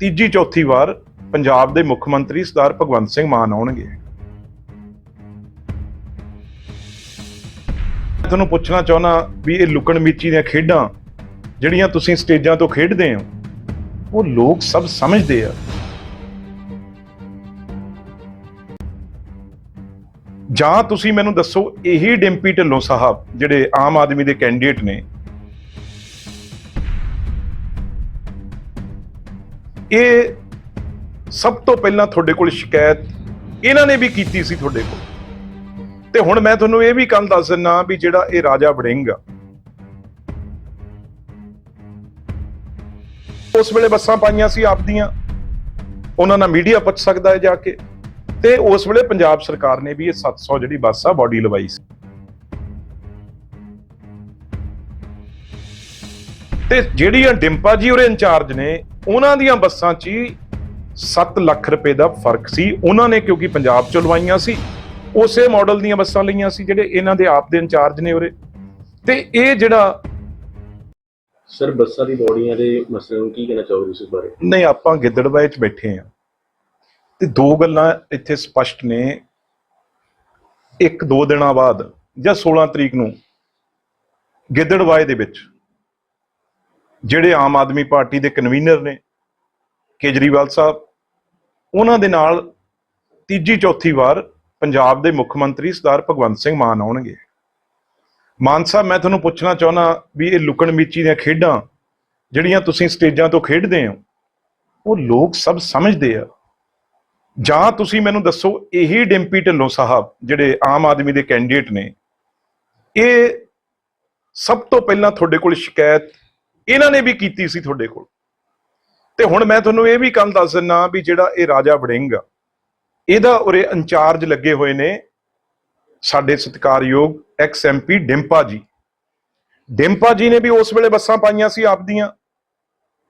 ਤੀਜੀ ਚੌਥੀ ਵਾਰ ਪੰਜਾਬ ਦੇ ਮੁੱਖ ਮੰਤਰੀ ਸਰਦਾਰ ਭਗਵੰਤ ਸਿੰਘ ਮਾਨ ਆਉਣਗੇ। ਮੈਂ ਤੁਹਾਨੂੰ ਪੁੱਛਣਾ ਚਾਹੁੰਦਾ ਵੀ ਇਹ ਲੁਕਣ ਮੀਚੀ ਦੀਆਂ ਖੇਡਾਂ ਜਿਹੜੀਆਂ ਤੁਸੀਂ ਸਟੇਜਾਂ ਤੋਂ ਖੇਡਦੇ ਹੋ, ਉਹ ਲੋਕ ਸਭ ਸਮਝਦੇ ਆ। ਜਾਂ ਤੁਸੀਂ ਮੈਨੂੰ ਦੱਸੋ, ਇਹੀ ਡਿੰਪੀ ਢਿੱਲੋਂ ਸਾਹਿਬ ਜਿਹੜੇ ਆਮ ਆਦਮੀ ਦੇ ਕੈਂਡੀਡੇਟ ਨੇ ਇਹ ਸਭ ਤੋਂ ਪਹਿਲਾਂ ਤੁਹਾਡੇ ਕੋਲ ਸ਼ਿਕਾਇਤ ਇਹਨਾਂ ਨੇ ਵੀ ਕੀਤੀ ਸੀ ਤੁਹਾਡੇ ਕੋਲ। ਤੇ ਹੁਣ ਮੈਂ ਤੁਹਾਨੂੰ ਇਹ ਵੀ ਕੰਮ ਦੱਸ ਦਿੰਨਾ ਵੀ ਜਿਹੜਾ ਇਹ ਰਾਜਾ ਵੜਿੰਗ ਆ, ਉਸ ਵੇਲੇ ਬੱਸਾਂ ਪਾਈਆਂ ਸੀ ਆਪਦੀਆਂ ਉਹਨਾਂ ਨਾਲ ਮੀਡੀਆ ਪੁੱਛ ਸਕਦਾ ਹੈ ਜਾ ਕੇ। ਤੇ ਉਸ ਵੇਲੇ ਪੰਜਾਬ ਸਰਕਾਰ ਨੇ ਵੀ ਇਹ 700 ਜਿਹੜੀ ਬੱਸ ਆ, ਬਾਡੀ ਲਵਾਈ ਸੀ। ਤੇ ਜਿਹੜੀਆਂ ਡਿੰਪਾ ਜੀ ਉਹਦੇ ਇੰਚਾਰਜ ਨੇ ਉਹਨਾਂ ਦੀਆਂ ਬੱਸਾਂ 'ਚ ਹੀ 7 ਲੱਖ ਰੁਪਏ ਦਾ ਫ਼ਰਕ ਸੀ। ਉਹਨਾਂ ਨੇ ਕਿਉਂਕਿ ਪੰਜਾਬ 'ਚ ਲਵਾਈਆਂ ਸੀ ਉਸੇ ਮਾਡਲ ਦੀਆਂ ਬੱਸਾਂ ਲਈਆਂ ਸੀ ਜਿਹੜੇ ਇਹਨਾਂ ਦੇ ਆਪ ਦੇ ਇੰਚਾਰਜ ਨੇ ਉਰੇ। ਤੇ ਇਹ ਜਿਹੜਾ ਸਰ ਬੱਸਾਂ ਦੀ ਬੋਡੀਆਂ ਦੇ ਮਸਲੇ ਨੂੰ ਕੀ ਕਹਿਣਾ ਚਾਹੋਗੇ ਇਸ ਬਾਰੇ? ਨਹੀਂ ਆਪਾਂ ਗਿੱਦੜਬਾਏ 'ਚ ਬੈਠੇ ਆ ਤੇ ਦੋ ਗੱਲਾਂ ਇੱਥੇ ਸਪਸ਼ਟ ਨੇ। ਇੱਕ ਦੋ ਦਿਨਾਂ ਬਾਅਦ ਜਾਂ 16 ਤਰੀਕ ਨੂੰ ਗਿੱਦੜਬਾਏ ਦੇ ਵਿੱਚ ਜਿਹੜੇ ਆਮ ਆਦਮੀ ਪਾਰਟੀ ਦੇ ਕਨਵੀਨਰ ਨੇ, ਕੇਜਰੀਵਾਲ ਸਾਹਿਬ, ਉਹਨਾਂ ਦੇ ਨਾਲ ਤੀਜੀ ਚੌਥੀ ਵਾਰ ਪੰਜਾਬ ਦੇ ਮੁੱਖ ਮੰਤਰੀ ਸਰਦਾਰ ਭਗਵੰਤ ਸਿੰਘ ਮਾਨ ਆਉਣਗੇ। ਮਾਨ ਸਾਹਿਬ, ਮੈਂ ਤੁਹਾਨੂੰ ਪੁੱਛਣਾ ਚਾਹੁੰਦਾ ਵੀ ਇਹ ਲੁਕਣ ਮੀਚੀ ਦੀਆਂ ਖੇਡਾਂ ਜਿਹੜੀਆਂ ਤੁਸੀਂ ਸਟੇਜਾਂ ਤੋਂ ਖੇਡਦੇ ਹੋ, ਉਹ ਲੋਕ ਸਭ ਸਮਝਦੇ ਆ। ਜਾਂ ਤੁਸੀਂ ਮੈਨੂੰ ਦੱਸੋ, ਇਹੀ ਡਿੰਪੀ ਢਿੱਲੋਂ ਸਾਹਿਬ ਜਿਹੜੇ ਆਮ ਆਦਮੀ ਦੇ ਕੈਂਡੀਡੇਟ ਨੇ, ਇਹ ਸਭ ਤੋਂ ਪਹਿਲਾਂ ਤੁਹਾਡੇ ਕੋਲ ਸ਼ਿਕਾਇਤ ਇਹਨਾਂ ਨੇ ਵੀ ਕੀਤੀ ਸੀ ਤੁਹਾਡੇ ਕੋਲ। ਤੇ ਹੁਣ ਮੈਂ ਤੁਹਾਨੂੰ ਇਹ ਵੀ ਕੰਮ ਦੱਸ ਦਿੰਨਾ ਵੀ ਜਿਹੜਾ ਇਹ ਰਾਜਾ ਵੜਿੰਗ ਆ, ਇਹਦਾ ਉਰੇ ਇੰਚਾਰਜ ਲੱਗੇ ਹੋਏ ਨੇ ਸਾਡੇ ਸਤਿਕਾਰਯੋਗ ਐਕਸ ਐਮਪੀ ਡਿੰਪਾ ਜੀ। ਡਿੰਪਾ ਜੀ ਨੇ ਵੀ ਉਸ ਵੇਲੇ ਬੱਸਾਂ ਪਾਈਆਂ ਸੀ ਆਪਦੀਆਂ।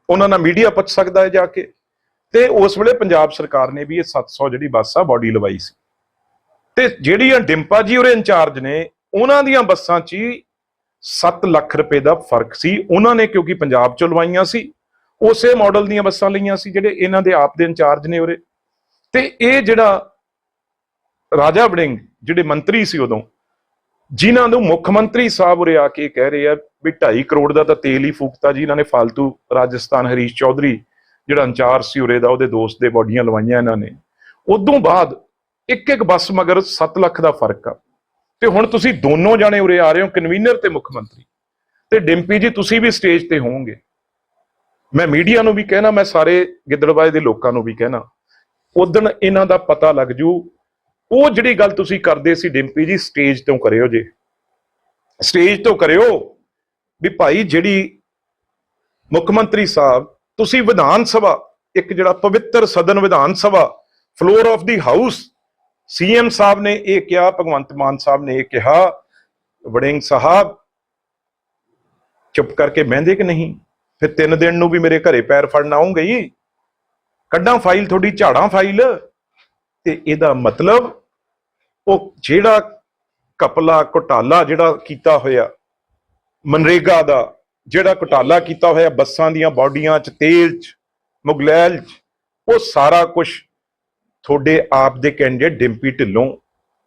ਉਹਨਾਂ ਨਾਲ ਮੀਡੀਆ ਪੁੱਛ ਸਕਦਾ ਹੈ ਜਾ ਕੇ। ਤੇ ਉਸ ਵੇਲੇ ਪੰਜਾਬ ਸਰਕਾਰ ਨੇ ਵੀ ਇਹ 700 ਜਿਹੜੀ ਬੱਸ ਆ, ਬਾਡੀ ਲਵਾਈ ਸੀ। ਤੇ ਜਿਹੜੀਆਂ ਡਿੰਪਾ ਜੀ ਉਰੇ ਇੰਚਾਰਜ ਨੇ, ਉਹਨਾਂ ਦੀਆਂ ਬੱਸਾਂ 'ਚ ਹੀ 7 ਲੱਖ ਰੁਪਏ ਦਾ ਫ਼ਰਕ ਸੀ। ਉਹਨਾਂ ਨੇ ਕਿਉਂਕਿ ਪੰਜਾਬ 'ਚ ਲਵਾਈਆਂ ਸੀ, ਉਸੇ ਮਾਡਲ ਦੀਆਂ ਬੱਸਾਂ ਲਈਆਂ ਸੀ ਜਿਹੜੇ ਇਹਨਾਂ ਦੇ ਆਪ ਦੇ ਇੰਚਾਰਜ ਨੇ ਉਰੇ। ਤੇ ਇਹ ਜਿਹੜਾ ਰਾਜਾ ਵੜਿੰਗ, ਜਿਹੜੇ ਮੰਤਰੀ ਸੀ ਉਦੋਂ, ਜਿਨ੍ਹਾਂ ਨੂੰ ਮੁੱਖ ਮੰਤਰੀ ਸਾਹਿਬ ਉਰੇ ਆ ਕੇ ਕਹਿ ਰਹੇ ਆ ਵੀ 2.5 ਕਰੋੜ ਦਾ ਤਾਂ ਤੇਲ ਹੀ ਫੂਕਤਾ ਜੀ, ਇਹਨਾਂ ਨੇ ਫालतू ਰਾਜਸਥਾਨ ਹਰੀਸ਼ ਚੌਧਰੀ, ਜਿਹੜਾ ਇੰਚਾਰਜ ਸੀ ਉਰੇ ਦਾ, ਉਹਦੇ ਦੋਸਤ ਦੇ ਬੋਡੀਆਂ ਲਵਾਈਆਂ ਇਹਨਾਂ ਨੇ। ਉਦੋਂ ਬਾਅਦ ਇੱਕ ਇੱਕ ਬੱਸ ਮਗਰ 7 ਲੱਖ ਦਾ ਫ਼ਰਕ ਆ। ਤੇ ਹੁਣ ਤੁਸੀਂ ਦੋਨੋਂ ਜਾਣੇ ਉਰੇ ਆ ਰਹੇ ਹੋ ਕਨਵੀਨਰ ਤੇ ਮੁੱਖ ਮੰਤਰੀ। ਤੇ ਡਿੰਪੀ ਜੀ, ਤੁਸੀਂ ਵੀ ਸਟੇਜ ਤੇ ਹੋਵੋਗੇ। ਮੈਂ ਮੀਡੀਆ ਨੂੰ ਵੀ ਕਹਿਣਾ, ਮੈਂ ਸਾਰੇ ਗਿੱਦੜਬਾਏ ਦੇ ਲੋਕਾਂ ਨੂੰ ਵੀ ਕਹਿਣਾ ਉਦੋਂ ਇਹਨਾਂ ਦਾ ਪਤਾ ਲੱਗ ਜੂ। ਉਹ ਜਿਹੜੀ ਗੱਲ ਤੁਸੀਂ ਕਰਦੇ ਸੀ ਡਿੰਪੀ ਜੀ ਸਟੇਜ ਤੋਂ ਕਰਿਓ ਜੇ। ਸਟੇਜ ਤੋਂ ਕਰਿਓ ਵੀ ਭਾਈ ਜਿਹੜੀ ਮੁੱਖ ਮੰਤਰੀ ਸਾਹਿਬ, ਤੁਸੀਂ ਵਿਧਾਨ ਸਭਾ, ਇੱਕ ਜਿਹੜਾ ਪਵਿੱਤਰ ਸਦਨ Vidhan Sabha floor of the house CM ਸਾਹਿਬ ਨੇ ਇਹ ਕਿਹਾ, ਭਗਵੰਤ ਮਾਨ ਸਾਹਿਬ ਨੇ ਇਹ ਕਿਹਾ, ਵੜਿੰਗ ਸਾਹਿਬ, ਚੁੱਪ ਕਰਕੇ ਬਹਿੰਦੇ ਕਿ ਨਹੀਂ? ਫਿਰ ਤਿੰਨ ਦਿਨ ਨੂੰ ਵੀ ਮੇਰੇ ਘਰੇ ਪੈਰ ਫੜਨ ਆਉਂਗੇ ਹੀ ਕੱਢਾਂ ਫਾਈਲ, ਤੁਹਾਡੀ ਝਾੜਾਂ ਫਾਈਲ। ਤੇ ਇਹਦਾ ਮਤਲਬ, ਉਹ ਜਿਹੜਾ ਕਪਲਾ ਘੁਟਾਲਾ ਜਿਹੜਾ ਕੀਤਾ ਹੋਇਆ, ਮਨਰੇਗਾ ਦਾ, ਜਿਹੜਾ ਘੁਟਾਲਾ ਕੀਤਾ ਹੋਇਆ, ਬੱਸਾਂ ਦੀਆਂ ਬਾਡੀਆਂ 'ਚ, ਤੇਲ 'ਚ, ਮੁਗਲੈਲ 'ਚ, ਉਹ ਸਾਰਾ ਕੁਝ ਤੁਹਾਡੇ ਆਪ ਦੇ ਕੈਂਡੀਡੇਟ ਡਿੰਪੀ ਢਿੱਲੋਂ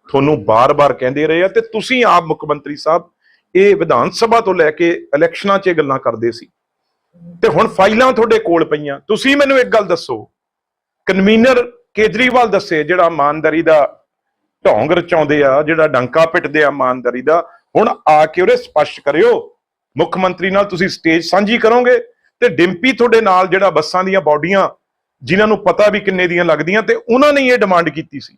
ਤੁਹਾਨੂੰ ਬਾਰ-ਬਾਰ ਕਹਿੰਦੇ ਰਹੇ ਆ ਤੇ ਤੁਸੀਂ ਆਪ ਮੁੱਖ ਮੰਤਰੀ ਸਾਹਿਬ ਇਹ ਵਿਧਾਨ ਸਭਾ ਤੋਂ ਲੈ ਕੇ ਇਲੈਕਸ਼ਨਾਂ 'ਚ ਇਹ ਗੱਲਾਂ ਕਰਦੇ ਸੀ। ਤੇ ਹੁਣ ਫਾਈਲਾਂ ਤੁਹਾਡੇ ਕੋਲ ਪਈਆਂ। ਤੁਸੀਂ ਮੈਨੂੰ ਇੱਕ ਗੱਲ ਦੱਸੋ। ਕਨਵੀਨਰ ਕੇਜਰੀਵਾਲ ਦੱਸੇ ਜਿਹੜਾ ਇਮਾਨਦਾਰੀ ਦਾ ਢੋਂਗ ਰਚਾਉਂਦੇ ਆ, ਜਿਹੜਾ ਡੰਕਾ ਪਿੱਟਦੇ ਆ ਇਮਾਨਦਾਰੀ ਦਾ, ਹੁਣ ਆ ਕੇ ਉਹਰੇ ਸਪਸ਼ਟ ਕਰਿਓ। ਮੁੱਖ ਮੰਤਰੀ ਨਾਲ ਤੁਸੀਂ ਸਟੇਜ ਸਾਂਝੀ ਕਰੋਗੇ ਤੇ ਡਿੰਪੀ ਤੁਹਾਡੇ ਨਾਲ ਜਿਹੜਾ ਬੱਸਾਂ ਦੀਆਂ ਬਾਡੀਆਂ ਜਿਨ੍ਹਾਂ ਨੂੰ ਪਤਾ ਵੀ ਕਿੰਨੇ ਦੀਆਂ ਲੱਗਦੀਆਂ ਤੇ ਉਹਨਾਂ ਨੇ ਇਹ ਡਿਮਾਂਡ ਕੀਤੀ ਸੀ।